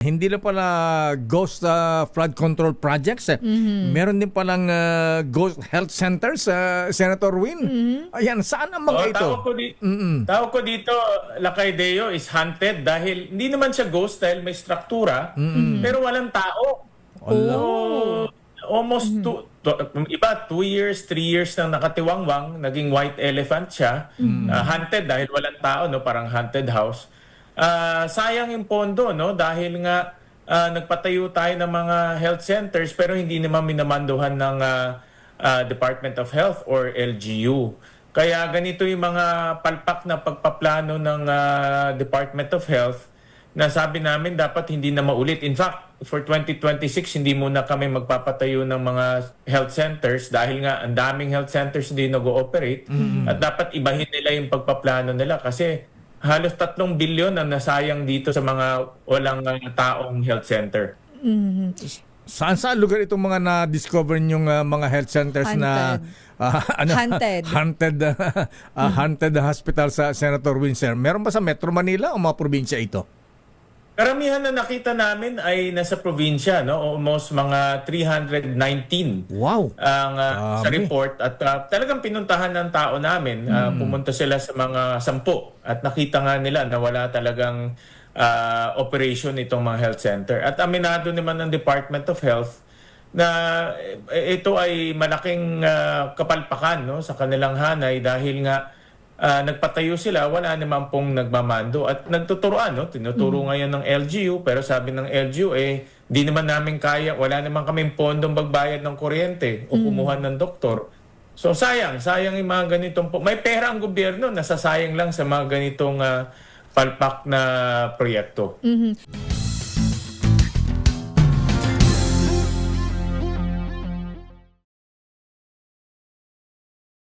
Hindi lang pala ghost uh, flood control projects. eh. Meron din palang uh, ghost health centers, uh, Senator Win. Ayan, saan ang mga Oh, ito? tawag ko, di- tawag ko dito, Lakay Deo is haunted dahil hindi naman siya ghost dahil may struktura, pero walang tao. Oh, almost two, to- iba, two years, three years nang nakatiwangwang, naging white elephant siya. Ah, haunted dahil walang tao, no? parang haunted house. Ah, sayang yung pondo, no? Dahil nga ah, nagpatayo tayo ng mga health centers pero hindi naman minamanduhan ng ah, ah, Department of Health or LGU. Kaya ganito yung mga palpak na pagpaplano ng ah, Department of Health na sabi namin dapat hindi na maulit. In fact, for 2026, hindi muna kami magpapatayo ng mga health centers dahil nga ang daming health centers hindi nag-ooperate at dapat ibahin nila yung pagpaplano nila kasi halos tatlong bilyon ang nasayang dito sa mga walang ah, taong health center. Saan saan lugar itong mga na-discover yung mga health centers na ah, ano, Haunted. haunted, uh, ah, haunted hospital sa Senator Windsor? Meron ba sa Metro Manila o mga probinsya ito? Karamihan na nakita namin ay nasa probinsya, no? almost mga 319 Wow! ang ah, sa report at ah, talagang pinuntahan ng tao namin. Ah, pumunta sila sa mga sampu at nakita nga nila na wala talagang ah, operation itong mga health center. At aminado naman ng Department of Health na eh, ito ay malaking ah, kapalpakan no sa kanilang hanay dahil nga ah, nagpatayo sila wala naman pong nagmamando at nagtuturoan no? Tinuturo ngayon ng LGU pero sabi ng LGU eh di naman namin kaya wala naman kaming pondong magbayad ng kuryente o kumuha ng doktor. So sayang sayang yung mga ganitong po. May pera ang gobyerno nasasayang lang sa mga ganitong ah, palpak na proyekto. Mhm.